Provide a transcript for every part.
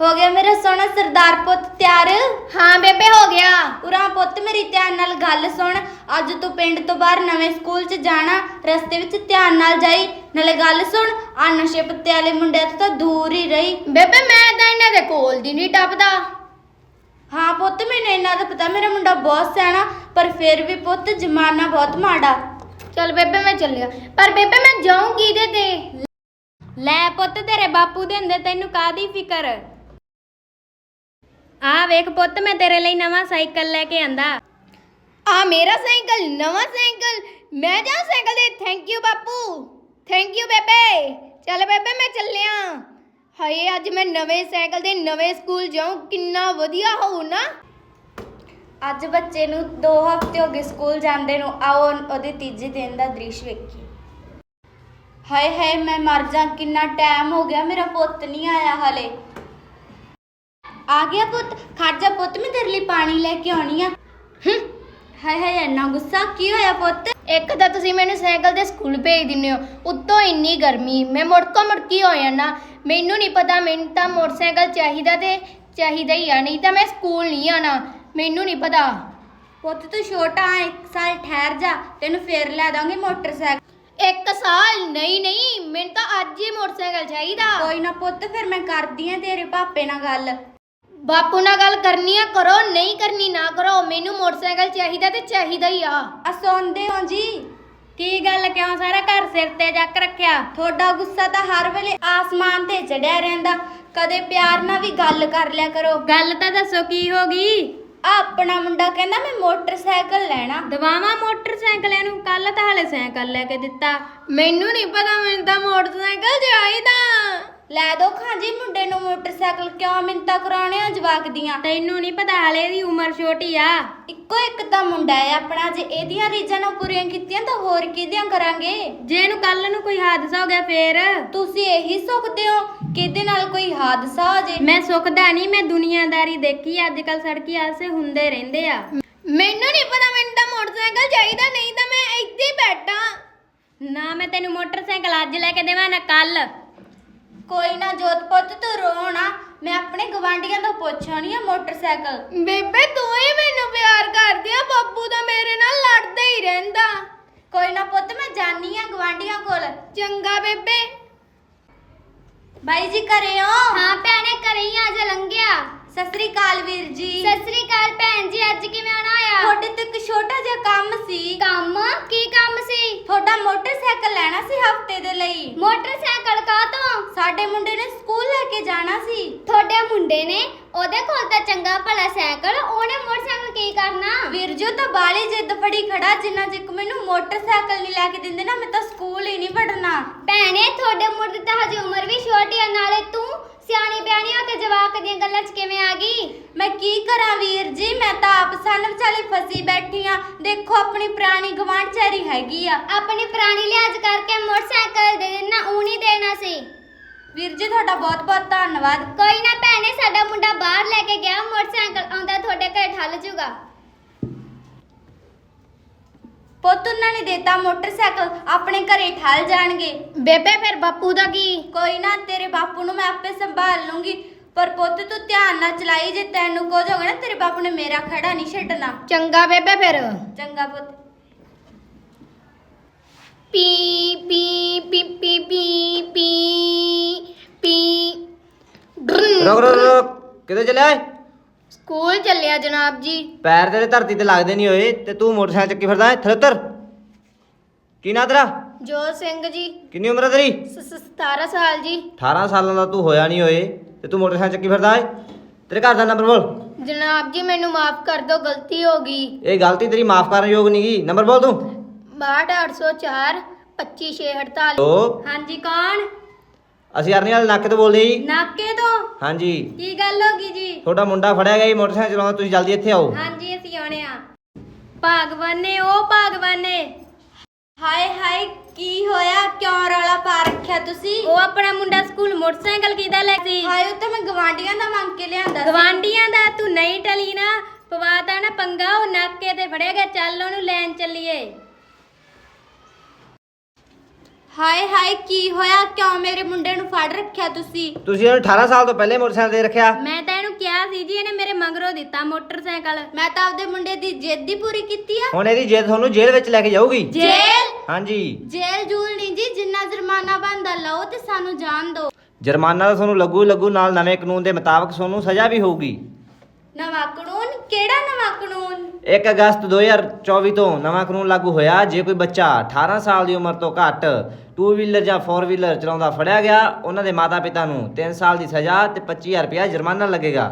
ਹੋ ਗਿਆ ਮੇਰਾ ਸੋਹਣਾ ਸਰਦਾਰ ਪੁੱਤ ਤਿਆਰ? ਹਾਂ ਬੇਬੇ ਹੋ ਗਿਆ। ਉਰਾ ਪੁੱਤ ਮੇਰੀ ਧਿਆਨ ਨਾਲ ਗੱਲ ਸੁਣ। ਅੱਜ ਤੂੰ ਪਿੰਡ ਤੋਂ ਬਾਹਰ ਨਵੇਂ ਸਕੂਲ 'ਚ ਜਾਣਾ ਰਸਤੇ ਵਿੱਚ ਧਿਆਨ ਨਾਲ ਜਾਈ। ਨਾਲੇ ਗੱਲ ਸੁਣ ਆ ਨਸ਼ੇ ਪੱਤੇ ਵਾਲੇ ਮੁੰਡਿਆਂ ਤੋਂ ਤਾਂ ਦੂਰ ਹੀ ਰਹੀ। ਬੇਬੇ ਮੈਂ ਤਾਂ ਇਹਨਾਂ ਦੇ ਕੋਲ ਦੀ ਨਹੀਂ ਟੱਪਦਾ। ਹਾਂ ਪੁੱਤ ਮੈਨੂੰ ਇਹਨਾਂ ਦਾ ਪਤਾ ਮੇਰਾ ਮੁੰਡਾ ਬਹੁਤ ਸਿਆਣਾ ਪਰ ਫਿਰ ਵੀ ਪੁੱਤ ਜ਼ਮਾਨਾ ਬਹੁਤ ਮਾੜਾ। ਚਲ ਬੇਬੇ ਮੈਂ ਚੱਲਿਆ। ਪਰ ਬੇਬੇ ਮੈਂ ਜਾਊਂ ਕਿਹਦੇ ਤੇ। ਲੈ ਪੁੱਤ ਤੇਰੇ ਬਾਪੂ ਦੇ ਹੁੰਦੇ ਤੈਨੂੰ ਕਾਦੀ ਫਿਕਰ? ਆ ਵੇਖ ਪੁੱਤ ਮੈਂ ਤੇਰੇ ਲਈ ਨਵਾਂ ਸਾਈਕਲ ਲੈ ਕੇ ਆਂਦਾ। ਆ ਮੇਰਾ ਸਾਈਕਲ ਨਵਾਂ ਸਾਈਕਲ? ਮੈਂ ਜਾ ਸਾਈਕਲ ਦੇ ਥੈਂਕ ਯੂ ਬਾਪੂ। ਥੈਂਕ ਯੂ ਬੇਬੇ। ਚੱਲ ਬੇਬੇ ਮੈਂ ਚੱਲਿਆ। ਹਾਏ ਅੱਜ ਮੈਂ ਨਵੇਂ ਸਾਈਕਲ ਦੇ ਨਵੇਂ ਸਕੂਲ ਜਾਊਂ। ਕਿੰਨਾ ਵਧੀਆ ਹੋਊ ਨਾ। ਅੱਜ ਬੱਚੇ ਨੂੰ 2 ਹਫ਼ਤੇ ਹੋ ਗਏ ਸਕੂਲ ਜਾਂਦੇ ਨੂੰ। ਆਓ ਉਹਦੇ ਤੀਜੇ ਦਿਨ ਦਾ ਦ੍ਰਿਸ਼ ਵੇਖੀਏ। ਹਾਏ ਹਾਏ ਮੈਂ ਮਰ ਜਾ। ਕਿੰਨਾ ਟਾਈਮ ਹੋ ਗਿਆ। ਮੇਰਾ ਪੁੱਤ ਨਹੀਂ ਆਇਆ ਹਲੇ। ਆ ਗਿਆ ਪੁੱਤ ਖੜ ਜਾ ਪੁੱਤ ਮੈਂ ਤੇਰੇ ਲਈ ਪਾਣੀ ਲੈ ਕੇ ਆਉਣੀ ਆ। ਹੂੰ ਹਾਏ ਹਾਏ ਇੰਨਾ ਗੁੱਸਾ ਕੀ ਹੋਇਆ ਪੁੱਤ? ਇੱਕ ਤਾਂ ਤੁਸੀਂ ਮੈਨੂੰ ਸਾਈਕਲ ਤੇ ਸਕੂਲ ਭੇਜ ਦਿੰਦੇ ਹੋ ਉੱਤੋਂ ਇੰਨੀ ਗਰਮੀ ਮੈਂ ਮੁੜਕੋ ਮੁੜਕੀ ਹੋ ਜਾਣਾ ਮੈਨੂੰ ਨਹੀਂ ਪਤਾ ਮੈਨੂੰ ਤਾਂ ਮੋਟਰਸਾਈਕਲ ਚਾਹੀਦਾ ਤੇ ਚਾਹੀਦਾ ਹੀ ਆ ਨਹੀਂ ਤਾਂ ਮੈਂ ਸਕੂਲ ਨਹੀਂ ਆਣਾ ਮੈਨੂੰ ਨਹੀਂ ਪਤਾ। ਪੁੱਤ ਤੂੰ ਛੋਟਾ ਆ ਇੱਕ ਸਾਲ ਠਹਿਰ ਜਾ ਤੈਨੂੰ ਫੇਰ ਲੈ ਦਾਂਗੇ ਮੋਟਰਸਾਈਕਲ। ਇੱਕ ਸਾਲ? ਨਹੀਂ ਨਹੀਂ ਮੈਨੂੰ ਤਾਂ ਅੱਜ ਹੀ ਮੋਟਰਸਾਈਕਲ ਚਾਹੀਦਾ। ਕੋਈ ਨਾ ਪੁੱਤ ਫਿਰ ਮੈਂ ਕਰਦੀ ਆ ਤੇਰੇ ਪਾਪੇ ਨਾਲ ਗੱਲ। ਬਾਪੂ ਨਾਲ ਗੱਲ ਕਰਨੀ ਆ ਕਰੋ ਨਹੀਂ ਕਰਨੀ ਨਾ ਕਰੋ ਮੈਨੂੰ ਮੋਟਰਸਾਈਕਲ ਚਾਹੀਦਾ ਤੇ ਚਾਹੀਦਾ ਹੀ ਆ। ਆ ਸੌਂਦੇ ਹੋ ਜੀ? ਕੀ ਗੱਲ ਕਿਉਂ ਸਾਰਾ ਘਰ ਸਿਰ ਤੇ ਚੱਕ ਰੱਖਿਆ? ਤੁਹਾਡਾ ਗੁੱਸਾ ਤਾਂ ਹਰ ਵੇਲੇ ਆਸਮਾਨ ਤੇ ਚੜਿਆ ਰਹਿੰਦਾ। ਕਦੇ ਪਿਆਰ ਨਾਲ ਵੀ ਗੱਲ ਕਰ ਲਿਆ ਕਰੋ। ਗੱਲ ਤਾਂ ਦੱਸੋ ਕੀ ਹੋ ਗਈ? ਆ ਆਪਣਾ ਮੁੰਡਾ ਕਹਿੰਦਾ ਮੈਂ ਮੋਟਰਸਾਈਕਲ ਲੈਣਾ। ਦਵਾਵਾਂ ਮੋਟਰਸਾਈਕਲ ਇਹਨੂੰ ਕੱਲ ਤਾਂ ਹਲੇ ਸਾਈਕਲ ਲੈ ਕੇ ਦਿੱਤਾ। ਮੈਨੂੰ ਨਹੀਂ ਪਤਾ ਮੈਨੂੰ ਤਾਂ ਮੋਟਰਸਾਈਕਲ ਚਾਹੀਦਾ। ਲੈ ਦੋ ਖਾਂਜੀ ਮੁੰਡੇ ਨੂੰ ਮੋਟਰਸਾਈਕਲ ਕਿਉਂ ਮਿੰਤਾ ਕਰਾਉਣੇ ਆ ਜਵਾਕ ਦੀਆਂ? ਤੈਨੂੰ ਨਹੀਂ ਪਤਾ ਹਲੇ ਇਹਦੀ ਉਮਰ ਛੋਟੀ ਆ। ਇੱਕੋ ਇੱਕ ਤਾਂ ਮੁੰਡਾ ਹੈ ਆਪਣਾ, ਜੇ ਇਹਦੀਆਂ ਰੀਝਾਂ ਨੂੰ ਪੂਰੀਆਂ ਕੀਤੀਆਂ ਤਾਂ ਹੋਰ ਕਿਹਦੀਆਂ ਕਰਾਂਗੇ? ਜੇ ਇਹਨੂੰ ਕੱਲ ਨੂੰ ਕੋਈ ਹਾਦਸਾ ਹੋ ਗਿਆ ਫੇਰ? ਤੁਸੀਂ ਇਹੀ ਸੁਖਦੇ ਹੋ? ਕਿ ਨਾਲ ਕੋਈ ਹਾਦਸਾ ਹੋ ਜੇ? ਮੈਂ ਸੁਖਦਾ ਨਹੀਂ, ਮੈਂ ਦੁਨੀਆਦਾਰੀ ਦੇਖੀ ਅੱਜ ਕੱਲ ਸੜਕੀ ਹਾਦਸੇ ਹੁੰਦੇ ਰਹਿੰਦੇ ਆ। ਮੈਨੂੰ ਨਹੀਂ ਪਤਾ, ਮੈਨੂੰ ਤਾਂ ਮੋਟਰਸਾਈਕਲ ਚਾਹੀਦਾ, ਨਹੀਂ ਤਾਂ ਮੈਂ ਇੱਥੇ ਹੀ ਬੈਠਾ। ਨਾ ਮੈਂ ਤੈਨੂੰ ਮੋਟਰਸਾਈਕਲ ਅੱਜ ਲੈ ਕੇ ਦੇਵਾਂ, ਨਾ ਕੱਲ ਕੋਈ ਨਾ ਜੋਤ ਪੁੱਤ ਤੂੰ ਰੋਣਾ ਮੈਂ ਆਪਣੇ ਗਵਾਂਢੀਆਂ ਤੋਂ ਪੁੱਛਣੀ ਆ ਮੋਟਰਸਾਈਕਲ। ਬੇਬੇ ਤੂੰ ਹੀ ਮੈਨੂੰ ਪਿਆਰ ਕਰਦੀ ਆ ਬੱਬੂ ਤਾਂ ਮੇਰੇ ਨਾਲ ਲੜਦਾ ਹੀ ਰਹਿੰਦਾ। ਕੋਈ ਨਾ ਪੁੱਤ ਮੈਂ ਜਾਣੀ ਆ ਗਵਾਂਢੀਆਂ ਕੋਲ। ਚੰਗਾ ਬੇਬੇ। ਬਾਈ ਜੀ ਘਰੇ ਹੋ? ਹਾਂ ਭੈਣੇ ਘਰੇ ਹੀ ਆ ਜਾ ਲੰਘਿਆ। ਸਤਿ ਸ੍ਰੀ ਅਕਾਲ ਵੀਰ ਜੀ। ਸਤਿ ਸ੍ਰੀ ਅਕਾਲ ਭੈਣ ਜੀ ਅੱਜ ਕਿਵੇਂ ਆਉਣਾ ਆ? ਤੁਹਾਡੇ ਤੋਂ ਇੱਕ ਛੋਟਾ ਜਿਹਾ ਕੰਮ ਸੀ। ਕੰਮ? ਕੀ ਕੰਮ ਸੀ? ਤੁਹਾਡਾ ਮੋਟਰਸਾਈਕਲ ਲੈਣਾ ਸੀ ਹਫ਼ਤੇ ਦੇ ਲਈ। ਮੋਟਰਸਾਈਕਲ ਕਾ ਤੋਂ ਸਾਡੇ ਮੁੰਡੇ ਨੇ ਸਕੂਲ ਲੈ ਕੇ ਜਾਣਾ ਸੀ। ਤੁਹਾਡੇ ਮੁੰਡੇ ਨੇ ਉਹਦੇ ਕੋਲ ਤਾਂ ਚੰਗਾ ਭਲਾ ਸਾਈਕਲ ਉਹਨੇ ਮੋਟਰਸਾਈਕਲ ਕੀ ਕਰਨਾ? ਵੀਰ ਜੀ ਤਾਂ ਬਾਲੀ ਜਿੱਦ ਫੜੀ ਖੜਾ ਜਿੰਨਾ ਚਿਕ ਮੈਨੂੰ ਮੋਟਰਸਾਈਕਲ ਨਹੀਂ ਲੈ ਕੇ ਦਿੰਦੇ ਨਾ ਮੈਂ ਤਾਂ ਸਕੂਲ ਹੀ ਨਹੀਂ ਪੜਨਾ ਭੈਣੇ ਤੁਹਾਡੇ ਮੁੰਡੇ ਤਾਂ ਹਜੇ ਉਮਰ ਵੀ ਛੋਟੀ ਆ ਨਾਲੇ ਤੂੰ ਸਿਆਣੀ ਬਿਆਣੀ ਹੋ ਕੇ ਜਵਾਕ ਦੀਆਂ ਗੱਲਾਂ 'ਚ ਕਿਵੇਂ ਆ ਗਈ? ਮੈਂ ਕੀ ਕਰਾਂ ਵੀਰ ਜੀ ਮੈਂ ਤਾਂ ਆਪ ਸਨ ਵਿਚਾਲੇ ਫਸੀ ਬੈਠੀ ਆ। ਦੇਖੋ ਆਪਣੀ ਪੁਰਾਣੀ ਗਵਾਂਢ ਚਾਰੀ ਹੈਗੀ ਆ। ਆਪਣੀ ਪੁਰਾਣੀ ਲਿਹਾਜ਼ ਕਰਕੇ ਮੋਟਰਸਾਈਕਲ ਦੇ ਦੇਣਾ ਉਹ ਨਹੀਂ ਦੇਣਾ ਸੀ। ਵੀਰ ਜੀ ਤੁਹਾਡਾ ਬਹੁਤ ਬਹੁਤ ਧੰਨਵਾਦ। ਕੋਈ ਨਾ ਭੈਣੇ ਸਾਡਾ ਮੁੰਡਾ ਬਾਹਰ ਲੈ ਕੇ ਗਿਆ ਮੋਟਰਸਾਈਕਲ ਆਉਂਦਾ ਤੁਹਾਡੇ ਘਰ ਠੱਲ ਜੂਗਾ। ਪੁੱਤ ਉਹਨਾਂ ਨੇ ਦੇਤਾ ਮੋਟਰਸਾਈਕਲ ਆਪਣੇ ਘਰੇ ਠਾਲ ਜਾਣਗੇ। ਬੇਬੇ ਫਿਰ ਬਾਪੂ ਦਾ ਕੀ? ਕੋਈ ਨਾ ਤੇਰੇ ਬਾਪੂ ਨੂੰ ਮੈਂ ਆਪੇ ਸੰਭਾਲ ਲੂੰਗੀ। ਪਰ ਪੁੱਤ ਤੂੰ ਧਿਆਨ ਨਾਲ ਚਲਾਈ ਜੇ ਤੈਨੂੰ ਕੁਝ ਹੋਗਾ ਨਾ ਤੇਰੇ ਬਾਪੂ ਨੇ ਮੇਰਾ ਖੜਾ ਨਹੀਂ ਛੱਡਣਾ। ਚੰਗਾ ਬੇਬੇ ਫਿਰ। ਚੰਗਾ ਪੁੱਤ। ਪੀ ਪੀ ਪੀ ਪੀ ਪੀ ਪੀ ਪੀ ਰੁਕ ਰੁਕ ਰੁਕ। ਕਿੱਥੇ ਚੱਲਿਆ ਏ ਸਕੂਲ ਚੱਲਿਆ ਜਨਾਬ ਜੀ। ਪੈਰ ਤੇਰੇ ਧਰਤੀ ਤੇ ਲੱਗਦੇ ਨਹੀਂ ਹੋਏ ਤੇ ਤੂੰ ਮੋਟਰਸਾਈਕਲ ਚੱਕੀ ਫਿਰਦਾ ਏ ਥੱਲੇ ਉਤਰ। ਕੀ ਨਾਂ ਤੇਰਾ? ਜੋਤ ਸਿੰਘ ਜੀ। ਕਿੰਨੀ ਉਮਰ ਹੈ ਤੇਰੀ? ਸ- ਸ- 17 ਸਾਲ ਜੀ। 18 ਸਾਲਾਂ ਦਾ ਤੂੰ ਹੋਇਆ ਨਹੀਂ ਹੋਏ ਤੇ ਤੂੰ ਮੋਟਰਸਾਈਕਲ ਚੱਕੀ ਫਿਰਦਾ ਏ। ਤੇਰੇ ਘਰ ਦਾ ਨੰਬਰ ਬੋਲ। ਜਨਾਬ ਜੀ ਮੈਨੂੰ ਮਾਫ ਕਰ ਦਿਓ ਗਲਤੀ ਹੋ ਗਈ। ਇਹ ਗਲਤੀ ਤੇਰੀ ਮਾਫ ਕਰਨ ਯੋਗ ਨਹੀਂ ਗੀ। ਨੰਬਰ ਬੋਲ ਤੂੰ। 62804 25648 ਦੋ ਹਾਂਜੀ ਕੌਣ? ਅਸੀਂ ਅਰਨੀ ਵਾਲੇ ਨਾਕੇ ਤੋਂ ਬੋਲਦੇ ਜੀ। ਨਾਕੇ ਤੋਂ? ਹਾਂਜੀ। ਕੀ ਗੱਲ ਹੋ ਗਈ ਜੀ? ਤੁਹਾਡਾ ਮੁੰਡਾ ਫੜਿਆ ਗਿਆ ਜੀ ਮੋਟਰਸਾਈਕਲ ਚਲਾਉਂਦਾ ਤੁਸੀਂ ਜਲਦੀ ਇੱਥੇ ਆਓ। ਹਾਂਜੀ ਅਸੀਂ ਆਉਣੇ ਆ। ਭਾਗਵਾਨੇ ਉਹ ਭਾਗਵਾਨੇ। ਹਾਏ ਹਾਏ ਕੀ ਹੋਇਆ? ਕਿਉਂ ਰੌਲਾ ਪਾ ਰੱਖਿਆ ਤੁਸੀਂ? ਉਹ ਆਪਣਾ ਮੁੰਡਾ ਸਕੂਲ ਮੋਟਰਸਾਈਕਲ ਕਿਦਾ ਲੈ ਸੀ ਹਾਏ ਉਹ ਤਾਂ ਮੈਂ ਗਵਾਂਡੀਆਂ ਦਾ ਮੰਗ ਕੇ ਲਿਆਂਦਾ ਗਵਾਂਡੀਆਂ ਦਾ ਤੂੰ ਨਹੀਂ ਟਲੀ ਨਾ। ਪਵਾਤਾ ਨਾ ਪੰਗਾ ਉਹ ਨਾਕੇ ਤੇ ਫੜਿਆ ਗਿਆ। ਚੱਲ ਉਹਨੂੰ ਲੈਣ ਚੱਲੀਏ। ਹਾਏ ਹਾਏ ਕੀ ਹੋਇਆ? ਕਿਉਂ ਮੇਰੇ ਮੁੰਡੇ ਨੂੰ ਫੜ ਰੱਖਿਆ ਤੁਸੀਂ? ਤੁਸੀਂ ਇਹਨੂੰ 18 ਸਾਲ ਤੋਂ ਪਹਿਲੇ ਮੋਟਰਸਾਈਕਲ ਦੇ ਰੱਖਿਆ। ਮੈਂ ਤਾਂ ਇਹਨੂੰ ਕਿਹਾ ਸੀ ਜੀ ਇਹਨੇ ਮੇਰੇ ਮਗਰੋਂ ਦਿੱਤਾ ਮੋਟਰਸਾਈਕਲ। ਮੈਂ ਤਾਂ ਆਪਦੇ ਮੁੰਡੇ ਦੀ ਜਿੱਦ ਹੀ ਪੂਰੀ ਕੀਤੀ ਆ। ਹੁਣ ਇਹਦੀ ਜਿੱਦ ਤੁਹਾਨੂੰ ਜੇਲ੍ਹ ਵਿੱਚ ਲੈ ਕੇ ਜਾਊਗੀ। ਜੇਲ੍ਹ? ਹਾਂਜੀ। ਜੇਲ੍ਹ ਜੂਲ ਨਹੀਂ ਜੀ ਜਿੰਨਾ ਜੁਰਮਾਨਾ ਬਣਦਾ ਲਓ ਤੇ ਸਾਨੂੰ ਜਾਣ ਦਿਓ। ਜੁਰਮਾਨਾ ਤਾਂ ਤੁਹਾਨੂੰ ਲੱਗੂ ਲੱਗੂ ਨਾਲ ਨਵੇਂ ਕਾਨੂੰਨ ਦੇ ਮੁਤਾਬਕ ਤੁਹਾਨੂੰ ਸਜ਼ਾ ਵੀ ਹੋਊਗੀ। ਨਵਾਂ ਕਾਨੂੰਨ? ਕਿਹੜਾ ਨਵਾਂ ਕਾਨੂੰਨ? 1 ਅਗਸਤ 2024 ਤੋਂ ਨਵਾਂ ਕਾਨੂੰਨ ਲਾਗੂ ਹੋਇਆ। ਜੇ ਕੋਈ ਬੱਚਾ 18 ਸਾਲ ਦੀ ਉਮਰ ਤੋਂ ਘੱਟ 2 ਵੀਲਰ ਜਾਂ 4 ਵੀਲਰ ਚਲਾਉਂਦਾ ਫੜਿਆ ਗਿਆ ਉਹਨਾਂ ਦੇ ਮਾਤਾ-ਪਿਤਾ ਨੂੰ 3 ਸਾਲ ਦੀ ਸਜ਼ਾ ਤੇ 25000 ਰੁਪਇਆ ਜੁਰਮਾਨਾ ਲੱਗੇਗਾ।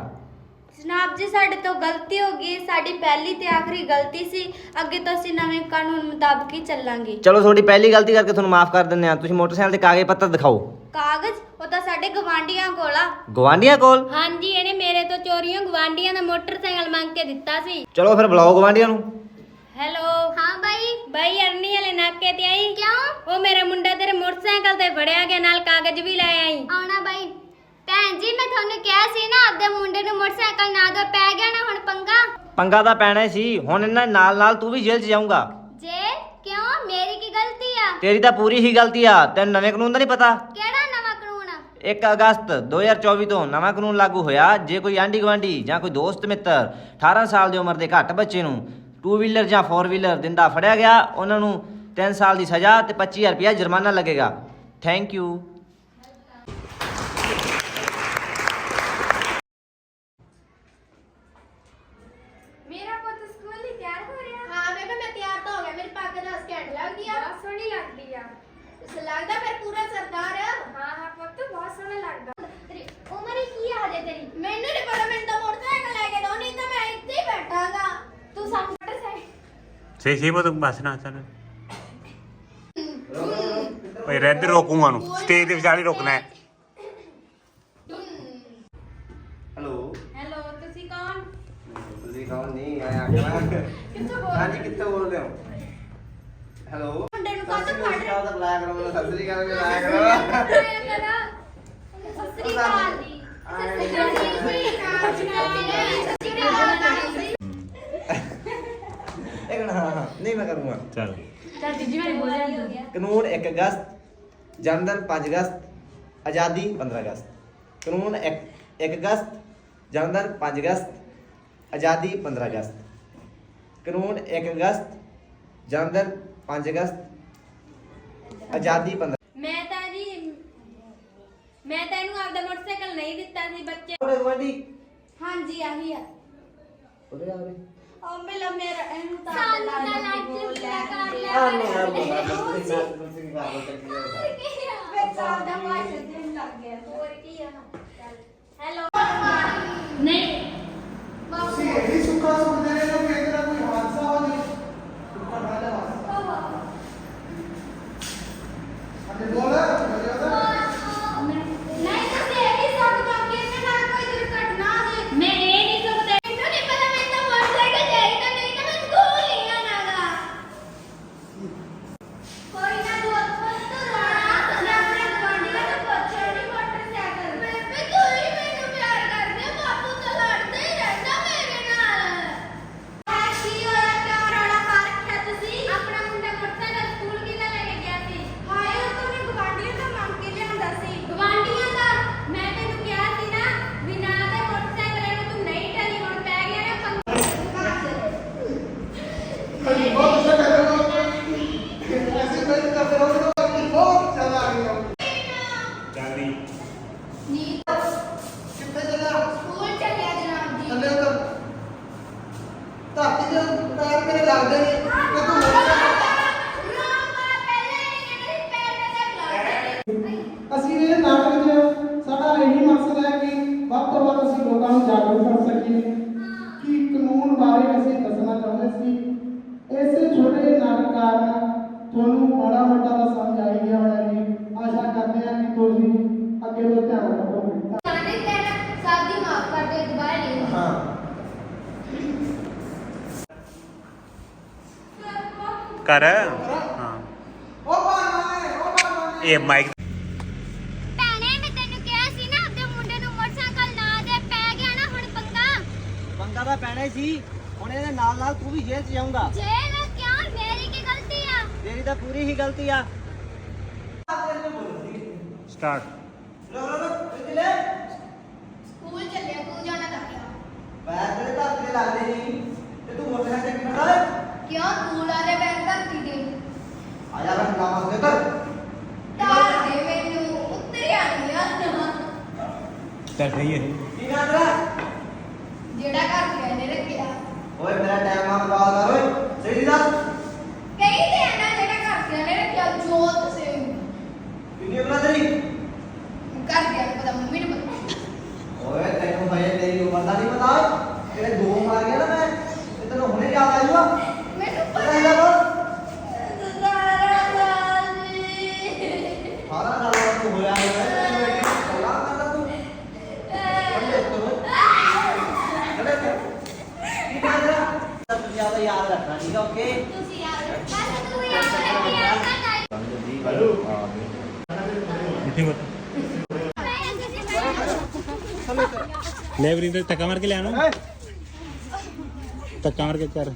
ਜਨਾਬ ਜੀ ਸਾਡੇ ਤੋਂ ਗਲਤੀ ਹੋ ਗਈ ਸਾਡੀ ਪਹਿਲੀ ਤੇ ਆਖਰੀ ਗਲਤੀ ਸੀ। ਅੱਗੇ ਤੋਂ ਅਸੀਂ ਨਵੇਂ ਕਾਨੂੰਨ ਮੁਤਾਬਕ ਹੀ ਚੱਲਾਂਗੇ। ਚਲੋ ਤੁਹਾਡੀ ਪਹਿਲੀ ਗਲਤੀ ਕਰਕੇ ਤੁਹਾਨੂੰ ਮਾਫ ਕਰ ਦਿੰਦੇ ਆ ਤੁਸੀਂ ਮੋਟਰਸਾਈਕਲ ਦੇ ਕਾਗਜ਼ ਪੱਤਰ ਦਿਖਾਓ। ਕਾਗਜ਼? ਉਹ ਤਾਂ ਸਾਡੇ ਗਵਾਂਢੀਆਂ ਕੋਲ ਆ। ਗਵਾਂਢੀਆਂ ਕੋਲ? ਹਾਂਜੀ ਇਹਨੇ ਮੇਰੇ ਤੋਂ ਚੋਰੀਆਂ ਗਵਾਂਡੀਆਂ ਦਾ ਮੋਟਰਸਾਈਕਲ ਮੰਗ ਕੇ ਦਿੱਤਾ ਸੀ। ਚਲੋ ਫਿਰ ਬੁਲਾਓ ਗਵਾਂਢੀਆਂ ਨੂੰ। ਹੈਲੋ। ਹਾਂ ਬਾਈ। ਬਾਈ ਅਰਨੀ ਵਾਲੇ ਨਾਕੇ ਤੇ ਆਈ। ਕਿਉਂ? ਉਹ ਮੇਰਾ ਮੁੰਡਾ ਤੇਰੇ ਮੋਟਰਸਾਈਕਲ ਤੇ ਫੜਿਆ ਗਿਆ ਨਾਲ ਕਾਗਜ਼ ਵੀ ਲੈ ਆਈ। ਆਉਣਾ ਬਾਈ। ਭੈਣ ਜੀ ਮੈਂ ਤੁਹਾਨੂੰ ਕਿਹਾ ਸੀ ਨਾ ਆਪਦੇ ਮੁੰਡੇ ਨੂੰ ਮੋਟਰਸਾਈਕਲ ਨਾ ਦੋ ਪੈ ਗਿਆ ਨਾ ਹੁਣ ਪੰਗਾ। ਪੰਗਾ ਤਾਂ ਪੈਣਾ ਹੀ ਸੀ ਹੁਣ ਇਹਨਾਂ ਨਾਲ ਨਾਲ ਤੂੰ ਵੀ ਜੇਲ੍ਹ 'ਚ ਜਾਊਂਗਾ। ਜੇ? ਕਿਉਂ? ਮੇਰੀ ਕੀ ਗਲਤੀ ਆ? ਤੇਰੀ ਤਾਂ ਪੂਰੀ ਹੀ ਗਲਤੀ ਆ ਤੈਨੂੰ ਨਵੇਂ ਕਾਨੂੰਨ ਦਾ ਨਹੀਂ ਪਤਾ? ਕਿਹੜਾ ਨਵਾਂ ਕਾਨੂੰਨ ਆ? 1 ਅਗਸਤ 2024 ਤੋਂ ਨਵਾਂ ਕਾਨੂੰਨ ਲਾਗੂ ਹੋਇਆ ਜੇ ਕੋਈ ਆਂਢੀ ਗੁਆਂਢੀ ਜਾਂ ਕੋਈ ਦੋਸਤ ਮਿੱਤਰ 18 ਸਾਲ ਦੀ ਉਮਰ ਦੇ ਘੱਟ ਬੱਚੇ ਨੂੰ 2 ਵੀਲਰ ਜਾਂ 4 ਵੀਲਰ ਦਿੰਦਾ ਫੜਿਆ ਗਿਆ ਉਹਨਾਂ ਨੂੰ 3 ਸਾਲ ਦੀ ਸਜ਼ਾ ਤੇ 25000 ਰੁਪਇਆ ਜੁਰਮਾਨਾ ਲੱਗੇਗਾ। ਥੈਂਕ ਯੂ ਮੇਰਾ ਪੁੱਤ ਸਕੂਲ ਲਈ ਤਿਆਰ ਹੋ ਰਿਹਾ? ਹਾਂ ਬੇਬੇ ਮੈਂ ਤਿਆਰ ਤਾਂ ਹੋ ਗਿਆ ਮੇਰੀ ਪੱਗ ਦਾ ਸਕੈਂਡ ਲੱਗਦੀ ਆ। ਬਹੁਤ ਸੋਹਣੀ ਲੱਗਦੀ ਆ। ਇਸ ਲੱਗਦਾ ਫਿਰ ਪੂਰਾ ਸਰਦਾਰ? ਹਾਂ ਹਾਂ ਪੁੱਤ ਬਹੁਤ ਸੋਹਣਾ ਲੱਗਦਾ ਤੇਰੀ ਉਮਰ ਹੀ ਕੀ ਆ ਹਜੇ ਤੇਰੀ ਮੈਨੂੰ ਨਹੀਂ ਪਤਾ ਮੈਨੂੰ ਤਾਂ ਮੋਟਰਸਾਈਕਲ ਲੈ ਕੇ ਦੋ ਨਹੀਂ ਤਾਂ ਮੈਂ ਇੱਥੇ ਹੀ ਬੈਠਾਂਗਾ ਤੂੰ ਸਾਨੂੰ ਮੋਟਰਸਾਈਕਲ ਸਹੀ ਸਹੀ ਬਤ ਬਸ ਨਾ ਚੱਲ। ਓਏ ਰੈਡ ਰੋਕੂਗਾ ਨੂੰ ਸਟੇਜ ਦੇ ਵਿਚਾਲੇ ਰੋਕਣਾ ਹੈ। ਹੈਲੋ। ਹੈਲੋ ਤੁਸੀਂ ਕੌਣ? ਤੁਸੀਂ ਕੌਣ? ਨਹੀਂ ਆਇਆ ਕਿੱਥੋਂ ਬੋਲ ਹਾਂਜੀ ਕਿੱਥੋਂ ਬੋਲਦੇ ਹੋ? ਹੈਲੋ। ਮੁੰਡੇ ਨੂੰ ਕਾਹਤੋਂ ਫੜ ਰਿਹਾ ਬੁਲਾਇਆ ਕਰੋ ਸਤਿ ਸ੍ਰੀ ਅਕਾਲ ਬੁਲਾਇਆ ਕਰੋ। ਸਤਿ ਸ੍ਰੀ ਅਕਾਲ ਜੀ ਸਤਿ ਸ੍ਰੀ ਅਕਾਲ ਜੀ ਸਤਿ ਸ੍ਰੀ ਅਕਾਲ ਜੀ ਇੱਕ ਮਿੰਟ ਹਾਂ ਹਾਂ ਨਹੀਂ ਮੈਂ ਕਰੂੰਗਾ। ਚੱਲ। ਕਾਨੂੰਨ 1 ਅਗਸਤ ਜਨਮਦਿਨ 5 ਅਗਸਤ ਆਜ਼ਾਦੀ 15 ਅਗਸਤ। ਕਾਨੂੰਨ 1 1 ਅਗਸਤ ਜਨਮਦਿਨ 5 ਅਗਸਤ ਆਜ਼ਾਦੀ 15 ਅਗਸਤ। ਕਾਨੂੰਨ 1 ਅਗਸਤ ਜਨਮਦਿਨ 5 ਅਗਸਤ ਆਜ਼ਾਦੀ 15 ਮੈਂ ਤਾਂ ਜੀ ਮੈਂ ਤਾਂ ਇਹਨੂੰ ਆਪਦਾ ਮੋਟਰਸਾਈਕਲ ਨਹੀਂ ਦਿੱਤਾ ਸੀ ਬੱਚੇ। ਉਹਦੇ ਗਵਾਂਢੀ ਹਾਂਜੀ ਆਹੀ ਆ। ਉਹਦੇ ਆ ਉਹਦੇ ਉਹ ਮਿਲਾ ਮੇਰਾ ਇਹਨੂੰ ਤਾਂ ਸਾਨੂੰ ਤਾਂ ਲੱਗ ਚੁੱਕਿਆ ਕਰ ਲਿਆ। ਆ ਨਹੀਂ ਆ ਤੁਸੀਂ ਗੱਲ ਕਰੀ ਫਿਰ ਸਾਲ ਦਾ ਮਾਸ਼ ਦੇਣ ਲੱਗ ਗਿਆ। ਹੋਰ ਕੀ ਆ? ਹੈਲੋ ਤੁਸੀਂ ਇਹੀ ਸੁੱਖਾ ਸੁਣਦੇ ਰਹੇ ਹੋ ਕਿ ਇਹਦਾ ਕੋਈ ਹਾਦਸਾ ਹੋ ਜਾਏ ਸੁੱਖਾ ਨਾ ਜਾਵਾ ਅਤੇ ਬੋਲ ਬੋਲਿਆ ਤਾਂ ਨਹੀਂ ਤੁਸੀਂ ਇਹ ਨਹੀਂ ਸਮਝੋ ਕਿ ਇਹਦੇ ਨਾਲ ਕੋਈ ਦੁਰਘਟਨਾ ਹੋ ਜਾਏ ਮੈਂ ਇਹ ਨਹੀਂ ਸਕਦਾ ਮੈਨੂੰ ਨਹੀਂ ਪਤਾ ਮੈਨੂੰ ਤਾਂ ਮੋਟਰਸਾਈਕਲ ਚਾਹੀਦਾ ਨਹੀਂ ਤਾਂ ਮੈਂ ਸਕੂਲ ਨਹੀਂ ਆਣਾਗਾ ਕੋਈ ਨਾ ਦੋ ਪੁੱਤ ਰੋਣਾ ਤੁਸੀਂ ਆਪਣੇ ਗਵਾਂਢੀਆਂ ਨੂੰ ਪੁੱਛੋ ਨਹੀਂ ਮੋਟਰਸਾਈਕਲ ਬੇਬੇ ਤੂੰ ਹੀ ਮੈਨੂੰ ਪਿਆਰ ਕਰਦੀ ਆ, ਬਾਪੂ ਤਾਂ ਲੜਦਾ ਹੀ ਰਹਿੰਦਾ ਮੇਰੇ ਨਾਲ ਹੈ ਕੀ ਹੋਇਆ ਕਿਉਂ ਰੌਲਾ ਪਾ ਰੱਖਿਆ ਤੁਸੀਂ ਆਪਣਾ ਮੁੰਡਾ ਮੋਟਰਸਾਈਕਲ ਸਕੂਲ ਕਿੱਦਾਂ ਲੈ ਕੇ ਗਿਆ ਸੀ ਹਾਏ ਉਹ ਤਾਂ ਮੈਂ ਗਵਾਂਢੀਆਂ ਦਾ ਮੰਗ ਕੇ ਲਿਆਂਦਾ ਸੀ ਗਵਾਂਢੀਆਂ ਦਾ ਮੈਂ ਤੈਨੂੰ ਕਿਹਾ ਸੀ ਨਾ ਬਿਨਾਂ ਤੇ ਮੋਟਰਸਾਈਕਲ ਇਹਨੂੰ ਤੂੰ ਨਹੀਂ ਟਲੀ ਹੁਣ ਪੈ ਗਿਆ ਨਾ ਪੰਗਾ ਕਦੀ ਬਹੁਤ ਅੱਛਾ ਕਰ ਰਹੇ ਹੋ ਐਸੇ ਕੋਈ ਕਰਦੇ ਹੋ ਤਾਂ ਬਹੁਤ ਜ਼ਿਆਦਾ ਆ ਗਏ ਹੋ ਚੱਲ ਨਹੀਂ ਕਿੱਥੇ ਜਗ੍ਹਾ ਸਕੂਲ ਚੱਲਿਆ ਜਨਾਬ ਜੀ ਥੱਲੇ ਉਤਰ ਧਰਤੀ ਦੇ ਪੈਰ ਮੇਰੇ ਲੱਗਦੇ ਨੇ ਕਿ ਤੂੰ ਅਸੀਂ ਇਹ ਨਾਟਕ 'ਚ ਸਾਡਾ ਇਹੀ ਮਕਸਦ ਹੈ ਕਿ ਵੱਧ ਤੋਂ ਵੱਧ ਅਸੀਂ ਲੋਕਾਂ ਨੂੰ ਜਾਗਰੂਕ ਕਰ ਸਕੀਏ, ਕਿ ਕਾਨੂੰਨ ਬਾਰੇ ਅਸੀਂ ਦੱਸਣਾ ਚਾਹੁੰਦੇ ਸੀ। ਇਸੇ ਛੋਟੇ ਨਾਟਕ ਕਾਰਨ ਤੁਹਾਨੂੰ ਮਾੜਾ ਮੋਟਾ ਤਾਂ ਸਮਝ ਆਈ ਗਿਆ ਹੋਣਾ ਜੀ। ਆਸ਼ਾ ਕਰਦੇ ਹਾਂ ਕਿ ਤੁਸੀਂ ਅੱਗੇ ਤੋਂ ਧਿਆਨ ਰੱਖੋ ਗਾਣੇ ਕਹਿਣਾ ਸਾਦੀ ਮਾਫ ਕਰ ਦੇ ਦੁਬਾਰਾ ਨਹੀਂ ਹਾਂ ਕਰ। ਹਾਂ। ਇਹ ਮਾਈਕ ਭੈਣੇ ਮੈਂ ਤੈਨੂੰ ਕਿਹਾ ਸੀ ਨਾ ਆਪਣੇ ਮੁੰਡੇ ਨੂੰ ਮੋਟਰਸਾਈਕਲ ਨਾ ਦੇ ਪੈ ਗਿਆ ਨਾ ਹੁਣ ਪੰਗਾ। ਪੰਗਾ ਤਾਂ ਪੈਣਾ ਹੀ ਸੀ ਹੁਣ ਇਹਦੇ ਨਾਲ ਨਾਲ ਤੂੰ ਵੀ ਜੇਲ੍ਹ 'ਚ ਜਾਊਂਗਾ। ਜੇ ਨਾ ਕਿਉਂ? ਮੇਰੀ ਕੀ ਗਲਤੀ ਆ? ਤੇਰੀ ਤਾਂ ਪੂਰੀ ਹੀ ਗਲਤੀ ਆ। ਸਟਾਰਟ ਸਕੂਲ ਚੱਲਿਆ ਤੂੰ ਜਾਣਾ ਤਾਂ ਕਿਆ ਪੈਰ ਤੇਰੇ ਧਰਤੀ ਤੇ ਲੱਗਦੇ ਨਹੀਂ ਤੇ ਤੂੰ ਮੋਟਰਸਾਈਕਲ ਤੇ ਕਿਵੇਂ ਖੜਾ ਹੈ ਕਿਉਂ? ਤੂੰ ਲਾ ਦੇ ਬੈਗ ਧਰਤੀ ਤੇ ਆ ਜਾ ਮੈਂ ਕੰਮ ਕਰ ਕਰ ਤਾਰ ਦੇ ਮੈਨੂੰ ਉਤਰਿਆ ਨਹੀਂ ਯਾਰ ਚੱਲ ਸਹੀ ਹੈ ਕੀ ਕਰ ਤੇਰਾ ਜਿਹੜਾ ਘਰ ਕੇ ਨੇ ਰੱਖਿਆ ਓਏ ਮੇਰਾ ਟਾਈਮ ਨਾ ਬਰਬਾਦ ਕਰ ਓਏ ਸਹੀ ਦੀ ਦੱਸ ਕਈ ਤੇ ਨਾ ਜਿਹੜਾ ਘਰ ਕੇ ਨੇ ਰੱਖਿਆ ਜੋਤ ਸਿੰਘ ਕਿੰਨੀ ਉਮਰ ਆ ਤੇਰੀ ਘਰ ਗਿਆ ਪਤਾ ਮੰਮੀ ਨੂੰ ਪਤਾ ਓਏ ਤੈਨੂੰ ਹਜੇ ਤੇਰੀ ਉਮਰ ਦਾ ਨਹੀਂ ਪਤਾ ਓਏ ਤੇਰੇ ਦੋ ਮਾਰ ਗਿਆ ਨਾ ਮੈਂ ਤੇ ਤੈਨੂੰ ਹੁਣੇ ਯਾਦ ਆ ਜੂਗਾ ਮੈਨੂੰ ਪਤਾ ਪਤਾ ਹੈ ਬੋਲ ਸਾਰਾ ਜੀ ਸਾਰਾ ਨਾਲ ਤੂੰ ਹੋਇਆ ਹੋਇਆ ਤੈਨੂੰ ਐਡੀ ਗੱਲਾਂ ਕਰਦਾ ਤੂੰ ਬੰਦੇ ਤੂੰ ਖੜੇ ਕਰ ਕੀ ਕਰ ਰਿਹਾ ਸਭ ਜ਼ਿਆਦਾ ਯਾਦ ਰੱਖਣਾ ਠੀਕ ਹੈ ਓਕੇ ਤੁਸੀਂ ਯਾਦ ਬਸ ਤੂੰ ਯਾਦ ਰੱਖੀ ਯਾਦ ਨਾ ਹੈਲੋ। ਮਿੱਠੀ ਮਤ। ਲੈ ਵਰਿੰਦਰ ਧੱਕਾ ਮਾਰ ਕੇ ਲਿਆਣਾ ਧੱਕਾ ਮਾਰ ਕੇ ਕਰ